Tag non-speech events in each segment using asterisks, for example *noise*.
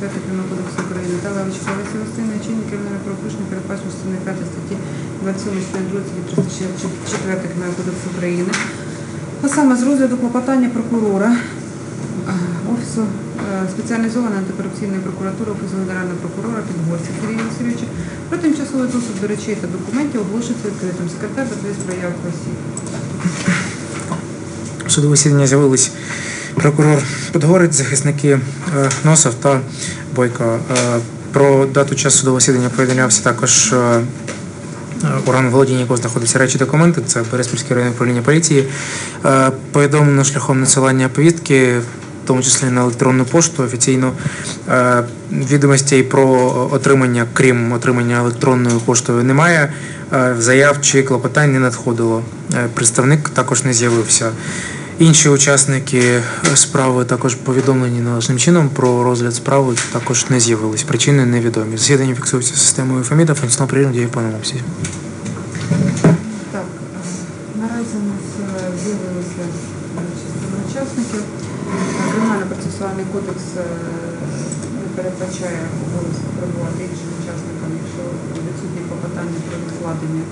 4 Кримінального кодексу України та Левич Лариси Васильівни чинні кримінальне правопорушення передбачено частиною 5 статті 27 частини 2 статті 364 Кримінального кодексу України. А саме з розгляду клопотання прокурора Офісу е, спеціалізованої антикорупційної прокуратури Офісу Генерального прокурора Підгорця Сергія Васильовича про тимчасовий доступ до речей та документів оголошується відкритим. Секретар доповість про явку осіб. Судове засідання з'явились прокурор Подгорець, захисники е, Носов та Бойко. Е, Про дату часу судового засідання повідомлявся також е, орган володіння, якого знаходяться речі документи, це Бориспільське районне управління поліції. Повідомлено шляхом надсилання повістки, в тому числі на електронну пошту офіційно відомостей про отримання, крім отримання електронною поштою, немає. Заяв чи клопотань не надходило. Представник також не з'явився. Інші учасники е, справи також повідомлені належним чином про розгляд справи також не з'явились. Причини невідомі. Засідання фіксується системою ФАМІДа, функціонал прийому діє в повному обсязі. Так, е, наразі у нас е, з'явилися частина учасників. Кримінально-процесуальний кодекс передбачає обов'язку перебувати іншим учасникам, якщо відсутні клопотання про відкладення.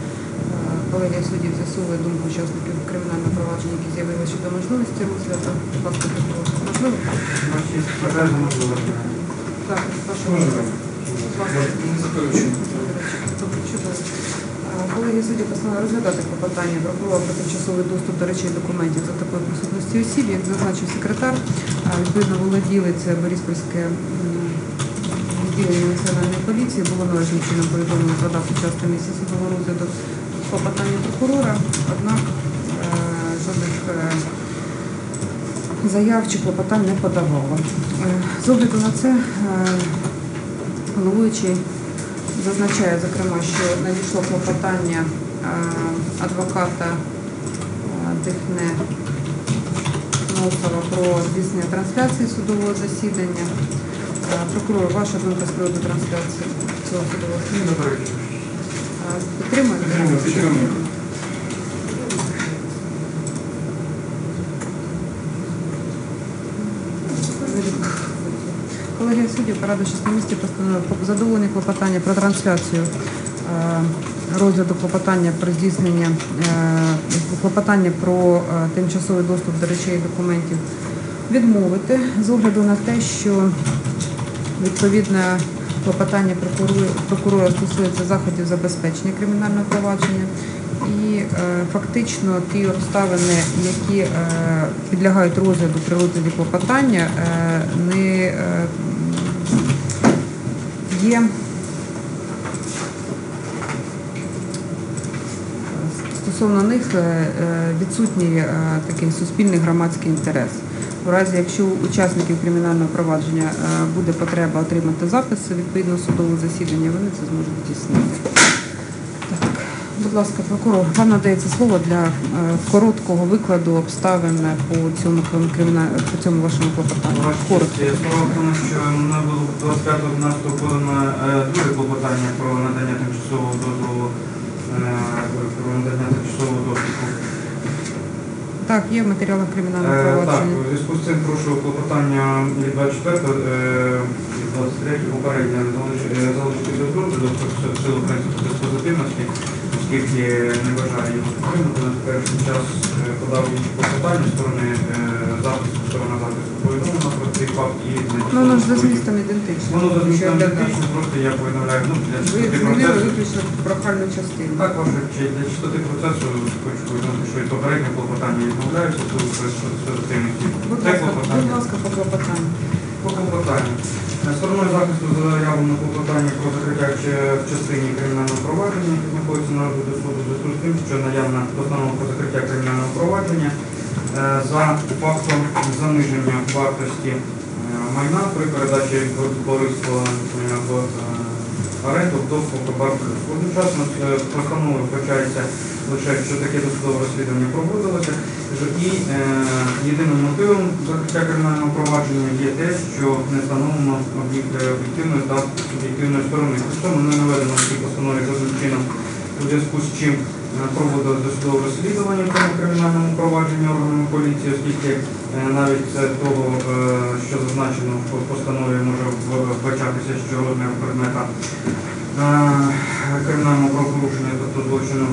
Колегія суддів з'ясовує думку учасників кримінального провадження, які з'явилися щодо можливості розгляду. Будь ласка, можливо? Так, Колегія суддів постановила розглядати клопотання прокурора про тимчасовий доступ до речей документів за такої присутності осіб, як зазначив секретар, відповідно володілець Бориспільське відділення національної поліції було належним чином повідомлено про дату часто місяця судового розгляду клопотання прокурора, однак е, жодних е, заяв чи клопотань не подавало. Е, З огляду на це головуючий зазначає, зокрема, що надійшло клопотання адвоката Дихне Носова про здійснення трансляції судового засідання. Прокурор, ваша думка з приводу трансляції цього судового засідання? Е, Підтримуєте? Колегія суддів порадившись на місці постановив про задоволення клопотання про трансляцію е, розгляду клопотання про здійснення е, клопотання про е, тимчасовий доступ до речей і документів відмовити з огляду на те, що відповідне клопотання прокурора, стосується заходів забезпечення кримінального провадження. І е, фактично ті обставини, які е, підлягають розгляду при розгляді клопотання, е, не є стосовно них відсутній такий суспільний громадський інтерес. У разі, якщо у учасників кримінального провадження е, буде потреба отримати записи відповідно судового засідання, вони це зможуть здійснити. Так, будь ласка, прокурор, вам надається слово для е, короткого викладу обставин по цьому по цьому вашому клопотанню. Коротко. Справа в тому, що на 25.11 подано е, друге клопотання про надання тимчасового дозволу е, про надання тимчасового доступу. Так, є в матеріалах кримінального провадження. Так, у зв'язку з цим прошу клопотання від 24 і 23 попередньо залиш- е, залишити до розгляду до силу принципу диспозитивності, оскільки не вважаю його підтримати. На перший час е, подав інші клопотання сторони запису, захисту, сторона захисту повідомлена цей і Ну, воно ж за змістом ідентично. Воно за змістом ідентично, просто я повідомляю, ну, для Ви чистоти змінили процесу. виключно прохальну частину. Так, честь, для чистоти процесу хочу повідомити, що і попереднє клопотання відмовляються, тому що позитивності. Будь Це ласка, будь клопотання. ласка, по клопотанню. По клопотанню. Е, Стороною захисту заявлено клопотання про закриття в частині кримінального провадження, яке знаходиться на розгляду суду, в зв'язку з тим, що наявна постанова про закриття кримінального провадження е, за фактом заниження вартості майна при передачі товариства в е, оренду до Фокобарку. Одночасно е, постановою вбачається лише, що таке досудове розслідування проводилося, і е, єдиним мотивом закриття кримінального провадження є те, що не встановлено е, об'єктивної та суб'єктивної сторони. При цьому не наведено в цій постанові жодним чином, у зв'язку з чим проводили досудове розслідування цьому кримінальному провадженні органами поліції, оскільки е, навіть з того, е, що зазначено в постанові, може вбачатися, що розмір предмета е, кримінального правопорушення, тобто злочину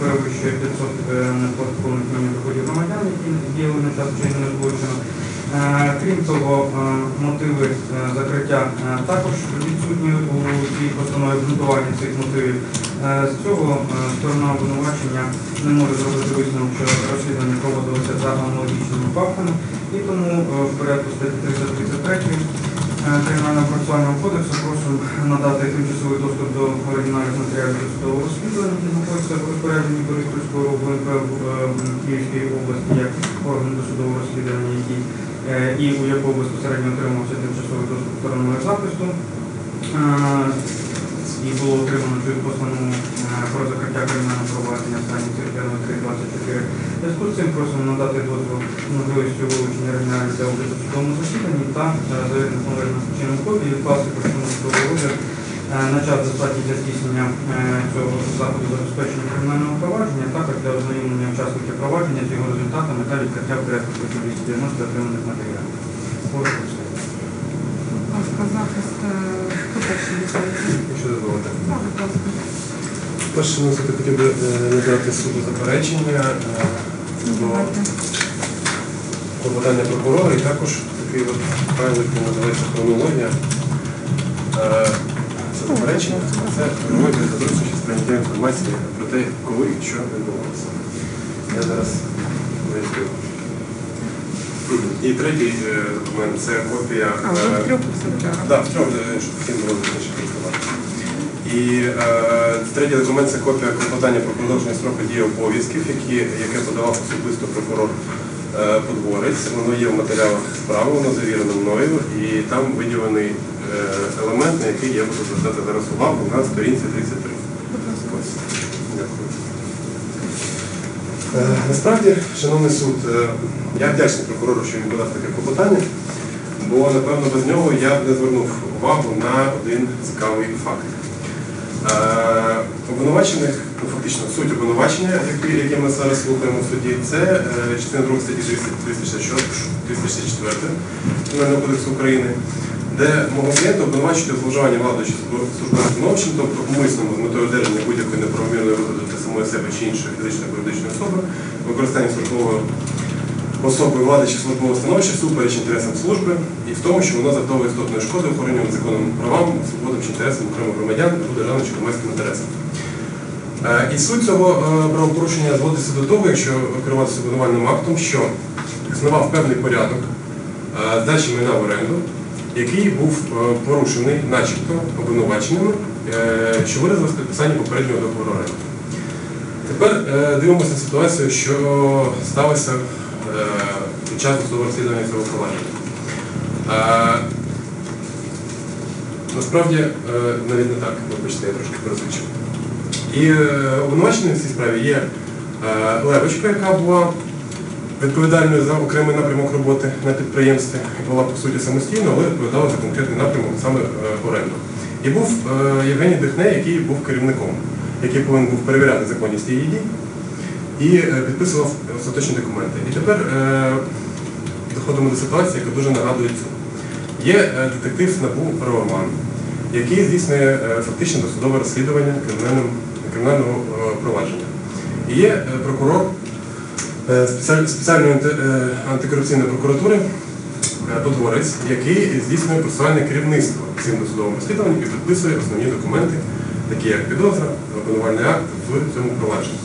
перевищує 500 е, неоподаткованих доходів громадян, які діяли на час вчинення злочину. Крім того, мотиви закриття також відсутні у цій постанові обґрунтування цих мотивів. Е, З цього е, сторона обвинувачення не може зробити висновок, що розслідування проводилося за аналогічними фактами, і тому е, в порядку статті 333 е, Кримінального процесуального кодексу просимо надати тимчасовий доступ до оригіналів матеріалів досудового розслідування, які знаходяться в розпорядженні Бориспільського ОВНП в е, Київській області як орган досудового розслідування, який е, і у якого безпосередньо отримався тимчасовий доступ стороною захисту. І було отримано цю постанову про закриття кримінального провадження в стані Церквяного 324. В Зв'язку з цим просимо надати дозвіл можливістю вилучення оригіналів для обліку судовому засіданні та е, завірних належним чином копії відкласти постанову судового розгляд е, на час достатній для здійснення е, цього заходу забезпечення кримінального провадження, також для ознайомлення учасників провадження з його результатами та відкриття порядку 290 отриманих матеріалів. Все. Ласка, захист. е. Так, будь ласка. Перше, ми хотів би е, надати суду заперечення е, до клопотання прокурора і також такий от правило, який називається хронологія. Е, Це заперечення, це розгляд за зручності сприйняття інформації про те, коли і що відбувалося. Я зараз поясню. І третій е, документ це копія. А, вже в трьох. Так, в трьох, е, щоб. І е, третій документ це копія клопотання про продовження строку дії обов'язків, яке подавав особисто прокурор Подгорець. Воно є в матеріалах справи, воно завірено мною, і там виділений елемент, на який я буду звертати зараз увагу на сторінці 33. Будь ласка. Ось. Дякую. Е, Насправді, шановний суд, е, я вдячний прокурору, що він подав таке клопотання, бо напевно без нього я б не звернув увагу на один цікавий факт. Е, Обвинувачених, ну фактично суть обвинувачення, яке, ми зараз слухаємо в суді, це е, частина 2 статті 364 Кримінального кодексу України, де мого клієнта обвинувачують у зловживанні владою чи службовим становищем, тобто умисному з метою одержання будь-якої неправомірної вигоди самої себе чи іншої фізичної юридичної особи, використання службової особи влади чи службового становища супереч інтересам служби і в тому, що воно завдовує істотної шкоди охоронюваним законом правам, свободам чи інтересам окремих громадян або державним чи громадським інтересам. Е, І суть цього е, правопорушення зводиться до того, якщо керуватися обвинувальним актом, що існував певний порядок е, здачі майна в оренду, який був е, порушений, начебто, обвинуваченими, е, що виразилось в підписанні попереднього договору оренди. Тепер е, дивимося на ситуацію, що сталося під час досудового розслідування цього провадження. Насправді, навіть не так, вибачте, я трошки перезвичив. І обвинуваченою в цій справі є Левочка, яка була відповідальною за окремий напрямок роботи на підприємстві, була по суті самостійно, але відповідала за конкретний напрямок саме е, оренду. І був е, Євгеній Дихне, який був керівником, який повинен був перевіряти законність її дій і е, підписував остаточні документи. І тепер доходимо до ситуації, яка дуже нагадує цю. Є детектив НАБУ Роман, який здійснює фактично досудове розслідування кримінального провадження. І є прокурор спеціальної е, антикорупційної прокуратури е, Подгорець, який здійснює процесуальне керівництво цим досудовим розслідуванням і підписує основні документи, такі як підозра, обвинувальний акт в цьому провадженні.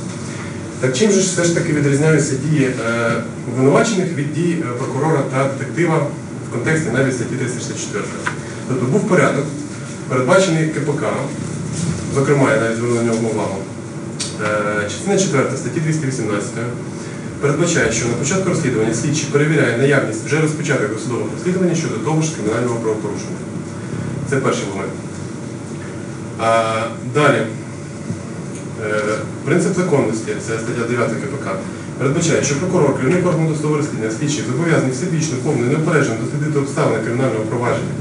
Так чим же все ж таки відрізняються дії е, обвинувачених від дій е, прокурора та детектива в контексті навіть статті 364? Тобто був порядок, передбачений КПК, зокрема, я навіть звернув на нього увагу. Е, Частина 4 статті 218 передбачає, що на початку розслідування слідчий перевіряє наявність вже розпочатих досудових розслідувань щодо того ж кримінального правопорушення. Це перший момент. А, далі. Е, Принцип законності, це стаття 9 КПК, передбачає, що прокурор, керівник органу досудового розслідування, слідчий зобов'язаний всебічно, повно і неупереджено дослідити обставини кримінального провадження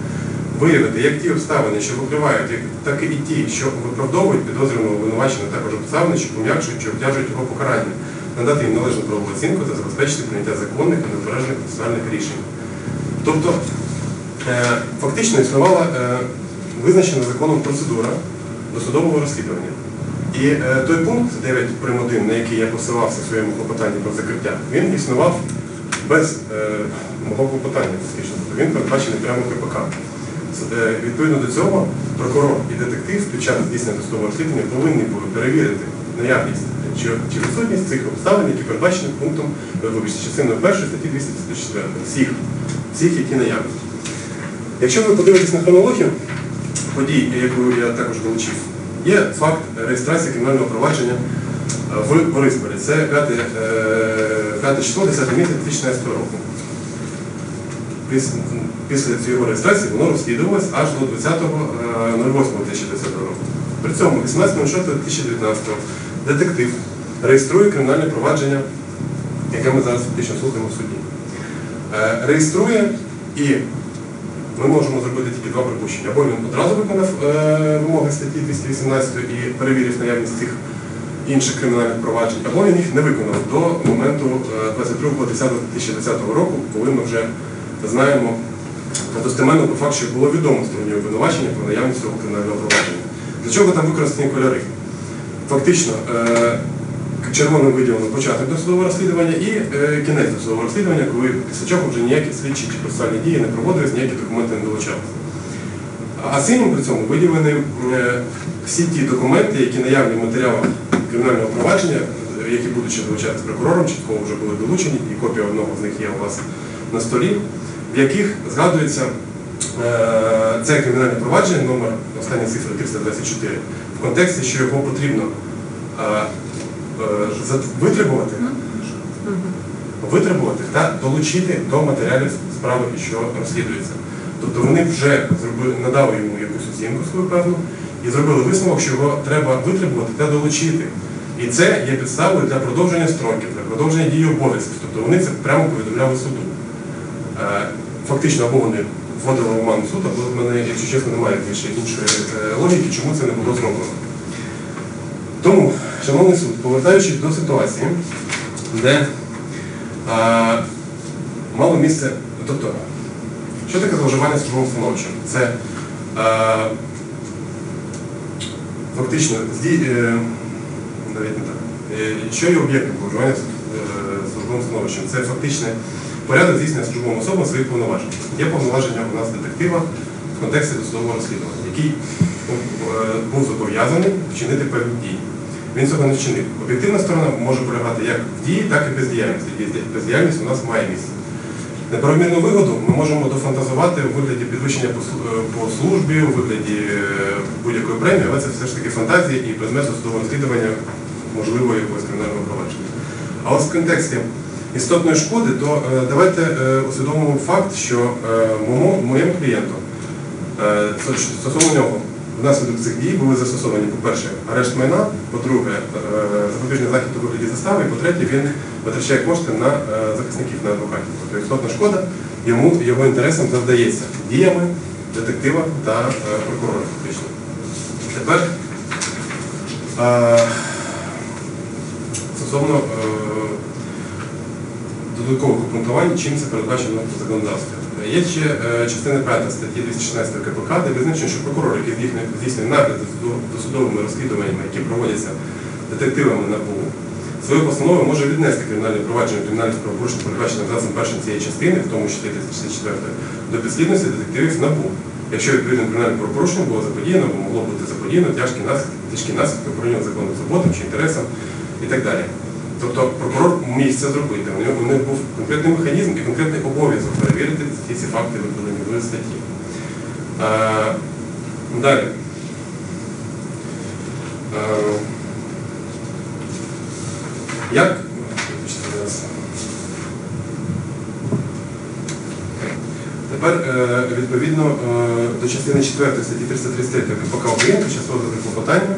виявити як ті обставини, що викривають, так і ті, що виправдовують підозрюваного обвинуваченого, також обставини, що пом'якшують чи обтяжують його покарання, надати їм належну правову оцінку та забезпечити прийняття законних і незалежних процесуальних рішень. Тобто е, фактично існувала е, визначена законом процедура досудового розслідування. І е, той пункт 9 прим. 1, на який я посилався в своєму клопотанні про закриття, він існував без мого клопотання. Тобто він передбачений прямо КПК. Відповідно до цього прокурор і детектив під час здійснення досудового розслідування повинні були перевірити наявність чи відсутність цих обставин, які передбачені пунктом е, вибачте, частиною першої статті 204. Всіх, всіх, які наявні. Якщо ви подивитесь на хронологію подій, яку я також долучив, є факт реєстрації кримінального провадження е, в Борисполі. Це 5, е, 5 число, 10 місяць 2016 року. Після, цієї реєстрації воно розслідувалось аж до 20.08.2010 року. При цьому 18.06.2019 детектив реєструє кримінальне провадження, яке ми зараз фактично слухаємо в суді. Е, Реєструє і ми можемо зробити тільки два припущення. Або він одразу виконав е, вимоги статті 218 і перевірив наявність цих інших кримінальних проваджень, або він їх не виконав до моменту е, 22.10.2010 року, коли ми вже знаємо достеменно по факту, що було відомо стороні обвинувачення про наявність цього кримінального провадження. Для чого там використані кольори? Фактично, е, червоним виділено початок досудового розслідування і е, кінець досудового розслідування, коли після чого вже ніякі слідчі чи процесуальні дії не проводились, ніякі документи не долучалися. А синім при цьому виділені е, всі ті документи, які наявні в матеріалах кримінального провадження, які будуть ще долучатися прокурором, частково вже були долучені, і копія одного з них є у вас на столі, в яких згадується це кримінальне провадження, номер остання цифра 324, в контексті, що його потрібно е, е, витребувати, витребувати та долучити до матеріалів справи, що розслідується. Тобто вони вже зробили, надали йому якусь оцінку свою певну і зробили висновок, що його треба витребувати та долучити. І це є підставою для продовження строків, для продовження дії обов'язків. Тобто вони це прямо повідомляли суду. Е, Фактично, або вони вводили в оману суд, або в мене, якщо чесно, немає більше іншої е, логіки, чому це не було зроблено. Тому, шановний суд, повертаючись до ситуації, де а, мало місце, тобто, що таке зловживання службовим становищем? Це а, фактично зді, е, навіть не так. Е, Що є об'єктом зловживання е, службовим становищем? Це фактичне порядок здійснення службовим особам своїх повноважень. Є повноваження у нас детектива в контексті досудового розслідування, який е, був зобов'язаний вчинити певні дії. Він цього не вчинив. Об'єктивна сторона може полягати як в дії, так і бездіяльності. Бездіяльність у нас має місце. Неправомірну вигоду ми можемо дофантазувати у вигляді підвищення е, по службі, у вигляді е, будь-якої премії, але це все ж таки фантазії і предмет судового розслідування можливо якогось кримінального провадження. А ось в контексті істотної шкоди, то е, давайте е, усвідомимо факт, що е, моєму, клієнту стосовно нього внаслідок цих дій були застосовані, по-перше, арешт майна, по-друге, запобіжний захід у вигляді застави, і по-третє, він витрачає кошти на захисників, на адвокатів. Тобто істотна шкода йому його інтересам завдається діями детектива та прокурора фактично. Тепер стосовно додаткових обґрунтувань, чим це передбачено в законодавстві. Є ще е, частина 5 статті 216 КПК, де визначено, що прокурор, який здійснює- нагляд за судо- досудовими розслідуваннями, які проводяться детективами НАБУ, свою постанову може віднести кримінальне провадження кримінальних правопорушень, передбачених абзацом першим цієї частини, в тому числі 364, до підслідності детективів НАБУ. Якщо відповідне кримінальне правопорушення було заподіяно або могло бути заподіяно тяжкі наслідки, тяжкі наслідки охоронення законних свободам чи інтересам і так далі. Тобто прокурор міг це зробити. У нього, був конкретний механізм і конкретний обов'язок перевірити ці всі факти в статті. Е, далі. Е, як. Тепер е, відповідно до частини 4 статті 333 КПК України час розгляду клопотання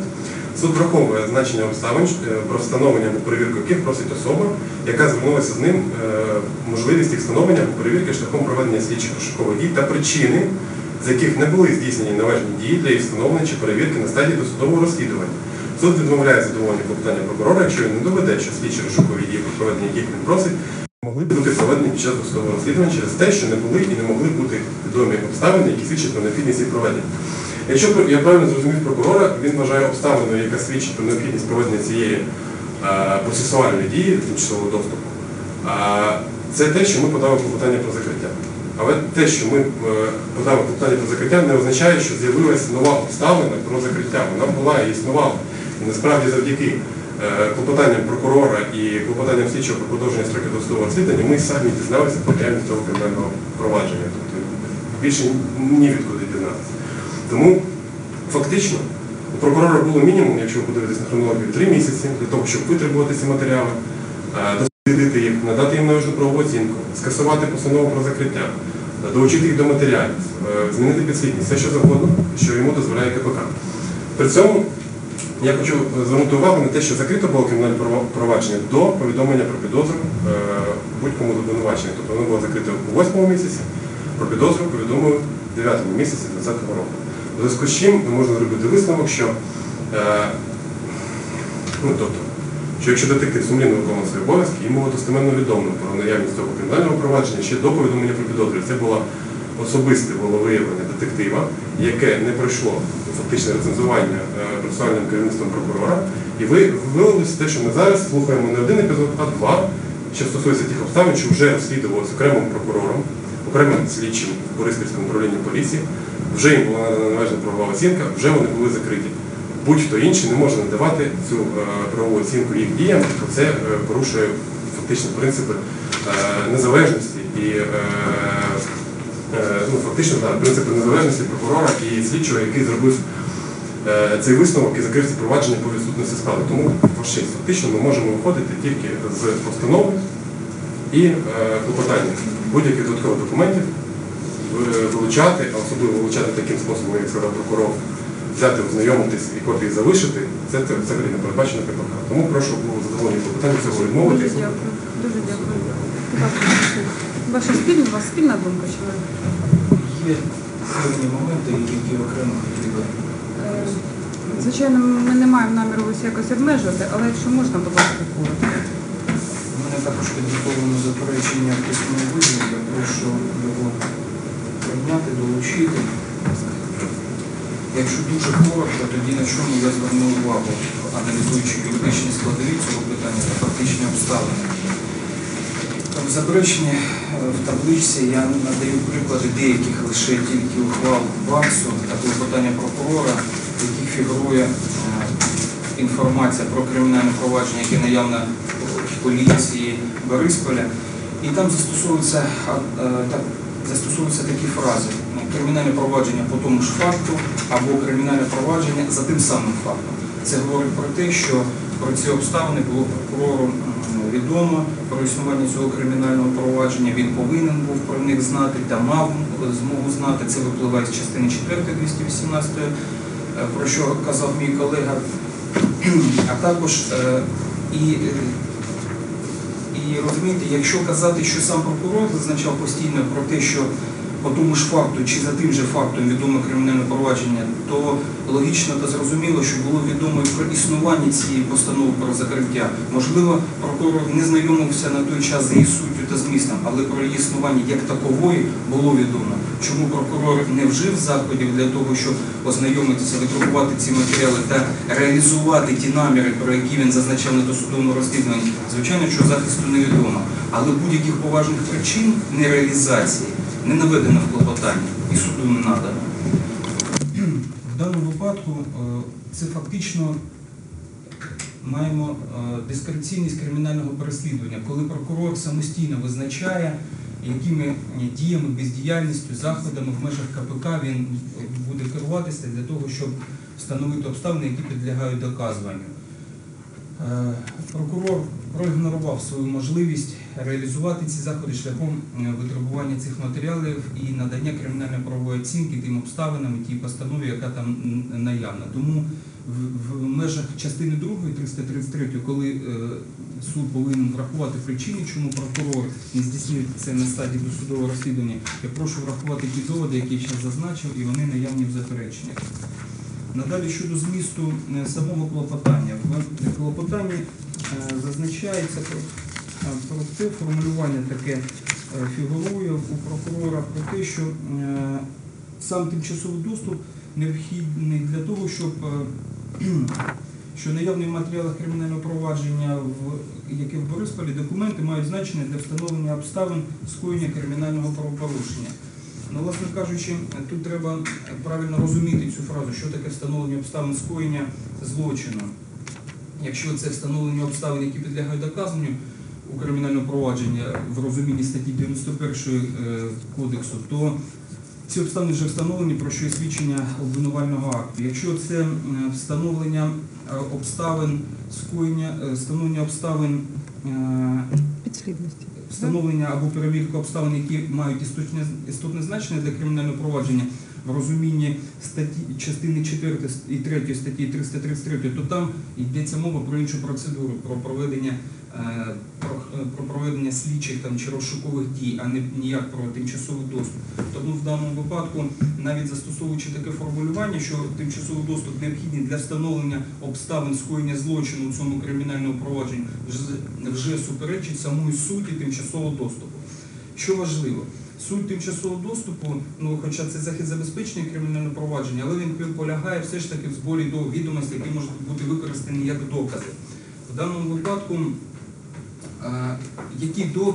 суд враховує значення обставин е, про встановлення або перевірку яких просить особа, яка звернулася з ним е, можливість їх встановлення або перевірки шляхом проведення слідчих розшукових дій та причини з яких не були здійснені належні дії для їх встановлення чи перевірки на стадії досудового розслідування. Суд відмовляє задоволення клопотання прокурора, якщо він не доведе, що слідчі розшукові дії, про проведення яких він просить, могли бути проведені під час досудового розслідування через те, що не були і не могли бути відомі обставини, які свідчать про необхідність їх проведення. Якщо я правильно зрозумів прокурора, він вважає обставиною, яка свідчить про необхідність проведення цієї е, процесуальної дії тимчасового доступу. Це те, що ми подали клопотання про закриття. Але те, що ми е, подали клопотання про закриття, не означає, що з'явилася нова обставина про закриття. Вона була і існувала. І насправді завдяки е, клопотанням прокурора і клопотанням слідчого про продовження строків досудового розслідування ми самі дізналися про реальність цього кримінального провадження. Тобто більше ні відкуди дізнатися. Тому фактично у прокурора було мінімум, якщо ви подивитесь на хронологію, три місяці для того, щоб витребувати ці матеріали, е, дослідити їх, надати їм належну правову оцінку, скасувати постанову про закриття, е, долучити їх до матеріалів, е, змінити підслідність, все що завгодно, що йому дозволяє КПК. При цьому я хочу звернути увагу на те, що закрито було кримінальне провадження до повідомлення про підозру будь-кому обвинувачення. Тобто воно було закрите у 8 місяці, про підозру повідомили в 9 місяці 2020 року. У зв'язку з чим ми можна зробити висновок, що, е, ну, тобто, що якщо детектив сумлінно виконував свої обов'язки, йому було достеменно відомо про наявність цього кримінального провадження ще до повідомлення про підозру. Це було особисте волевиявлення детектива, яке не пройшло фактичне рецензування е, процесуальним керівництвом прокурора. І ви виявилося те, що ми зараз слухаємо не один епізод, а два, що стосується тих обставин, що вже розслідувалися окремим прокурором, окремим слідчим в Бориспільському управлінні поліції, вже їм була належна правова оцінка, вже вони були закриті. Будь-хто інший не може надавати цю е, правову оцінку їх діям, бо це е, порушує фактично принципи е, незалежності і ну, фактично так, принципи незалежності прокурора і слідчого, який зробив цей висновок і закрив це провадження по відсутності справи. Тому фактично ми можемо виходити тільки з постанови і клопотання будь-яких додаткових документів вилучати, а особливо вилучати таким способом, як сказав прокурор, взяти, ознайомитись і копії залишити, це взагалі не передбачено КПК. Тому прошу було задоволення клопотання цього відмовити. Дуже дякую. Дуже дякую. Ваша спільна, у вас спільна думка чи ви? Є певні моменти, які окремо хотіли. Е, Звичайно, ми не маємо наміру ось якось обмежувати, але якщо можна, будь ласка, коротко. У мене також підготовлено заперечення в письмовому вигляді, я прошу його прийняти, долучити. Якщо дуже коротко, тоді на чому я звернув увагу, аналізуючи юридичні складові цього питання та фактичні обставини. В запереченні е, в табличці я надаю приклади деяких лише тільки ухвал ВАКСу та клопотання прокурора, в яких фігурує е, інформація про кримінальне провадження, яке наявне в поліції Борисполя. І там застосовуються, а, е, застосовуються такі фрази. Кримінальне провадження по тому ж факту або кримінальне провадження за тим самим фактом. Це говорить про те, що про ці обставини було прокурору відомо про існування цього кримінального провадження. Він повинен був про них знати та мав змогу знати. Це випливає з частини 4 218, е, про що казав мій колега. *clears throat* А також е, і, е, і розумієте, якщо казати, що сам прокурор зазначав постійно про те, що по тому ж факту чи за тим же фактом відоме кримінальне провадження, то логічно та зрозуміло, що було відомо про існування цієї постанови про закриття. Можливо, прокурор не знайомився на той час з її суттю та змістом, але про її існування як такової було відомо. Чому прокурор не вжив заходів для того, щоб ознайомитися, викрупувати ці матеріали та реалізувати ті наміри, про які він зазначав на досудовому розслідуванні, звичайно, що захисту невідомо. Але будь-яких поважних причин нереалізації не наведено в клопотанні і суду не надано. Випадку е, це фактично маємо е, дискреційність кримінального переслідування, коли прокурор самостійно визначає, якими діями, бездіяльністю, заходами в межах КПК він буде керуватися для того, щоб встановити обставини, які підлягають доказуванню. Е, Прокурор проігнорував свою можливість реалізувати ці заходи шляхом е, витребування цих матеріалів і надання кримінально-правової оцінки тим обставинам і тій постанові, яка там наявна. Тому в, межах частини 2 333, коли е, суд повинен врахувати причини, чому прокурор не здійснив це на стадії досудового розслідування, я прошу врахувати ті доводи, які я зараз зазначив, і вони наявні в запереченнях. Надалі щодо змісту е, самого клопотання. В клопотанні е, зазначається про, е, про те, формулювання таке фігурує у прокурора про те, що сам тимчасовий доступ необхідний для того, щоб *clears throat* що наявні в матеріалах кримінального провадження, яке в Борисполі, документи мають значення для встановлення обставин скоєння кримінального правопорушення. Ну, власне кажучи, тут треба правильно розуміти цю фразу, що таке встановлення обставин скоєння злочину. Якщо це встановлення обставин, які підлягають доказанню у кримінальному провадженні в розумінні статті 91 е, кодексу, то ці обставини вже встановлені, про що є свідчення обвинувального акту. Якщо це встановлення е, обставин скоєння, е, встановлення обставин е, Підслідності. Встановлення або перевірка обставин, які мають істотне, значення для кримінального провадження в розумінні статті частини 4 і 3 статті 333, то там йдеться мова про іншу процедуру, про проведення е, про, е, про проведення слідчих там чи розшукових дій, а не ніяк про тимчасовий доступ. Тому в даному випадку, навіть застосовуючи таке формулювання, що тимчасовий доступ необхідний для встановлення обставин скоєння злочину у цьому кримінальному провадженні, вже, вже суперечить самої суті тимчасового доступу. Що важливо, суть тимчасового доступу, ну хоча це захід забезпечення кримінального провадження, але він полягає все ж таки в зборі до відомостей, які можуть бути використані як докази. В даному випадку, е, які до,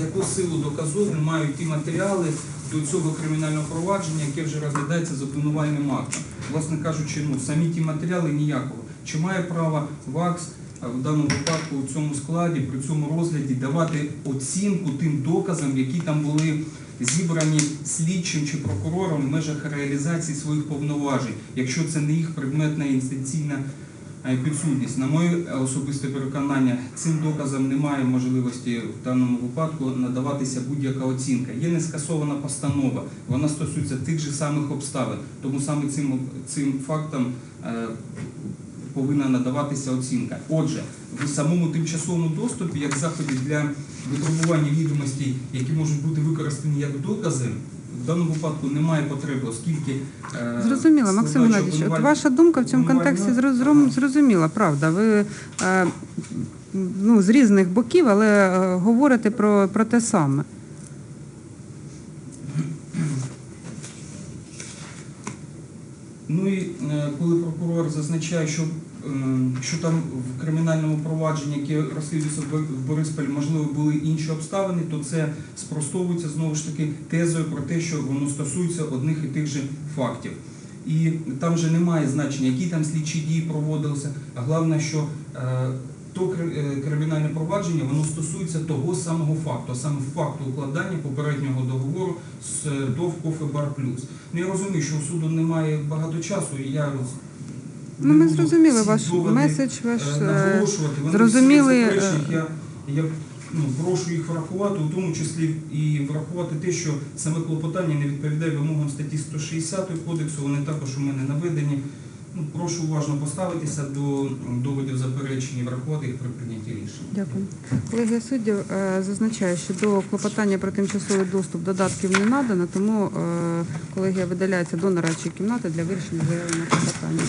яку силу доказову мають ті матеріали до цього кримінального провадження, яке вже розглядається з обвинувальним актом. Власне кажучи, ну самі ті матеріали ніякого. Чи має право ВАКС в даному випадку у цьому складі, при цьому розгляді давати оцінку тим доказам, які там були зібрані слідчим чи прокурором в межах реалізації своїх повноважень, якщо це не їх предметна інстанційна е, підсудність. На моє особисте переконання, цим доказам немає можливості в даному випадку надаватися будь-яка оцінка. Є не скасована постанова, вона стосується тих же самих обставин. Тому саме цим, цим фактом е, повинна надаватися оцінка. Отже, в самому тимчасовому доступі, як заході для випробування відомостей, які можуть бути використані як докази, в даному випадку немає потреби, оскільки е, Зрозуміло, Максим Геннадійович, от ваша думка в цьому контексті зрозуміла, правда. Ви е, ну, з різних боків, але е, говорите про, про те саме. Ну і е, коли прокурор зазначає, що, е, що там в кримінальному провадженні, яке розслідується в Борисполь, можливо, були інші обставини, то це спростовується знову ж таки тезою про те, що воно стосується одних і тих же фактів. І там вже немає значення, які там слідчі дії проводилися. А головне, що е, то е, кримінальне провадження воно стосується того самого факту, а саме факту укладання попереднього договору з е, ДОВ Кофе Бар Плюс. Ну я розумію, що у суду немає багато часу, і я Ну, ми зрозуміли ваш меседж, ваш е, е, наголошувати. Вони зрозуміли, е, я ну, прошу їх врахувати, у тому числі і врахувати те, що саме клопотання не відповідає вимогам статті 160 кодексу, вони також у мене наведені. Ну, прошу уважно поставитися до доводів заперечень і врахувати їх при прийнятті рішення. Дякую. Колегія суддів е, зазначає, що до клопотання про тимчасовий доступ додатків не надано, тому е, колегія видаляється до нарадчої кімнати для вирішення заявленого клопотання.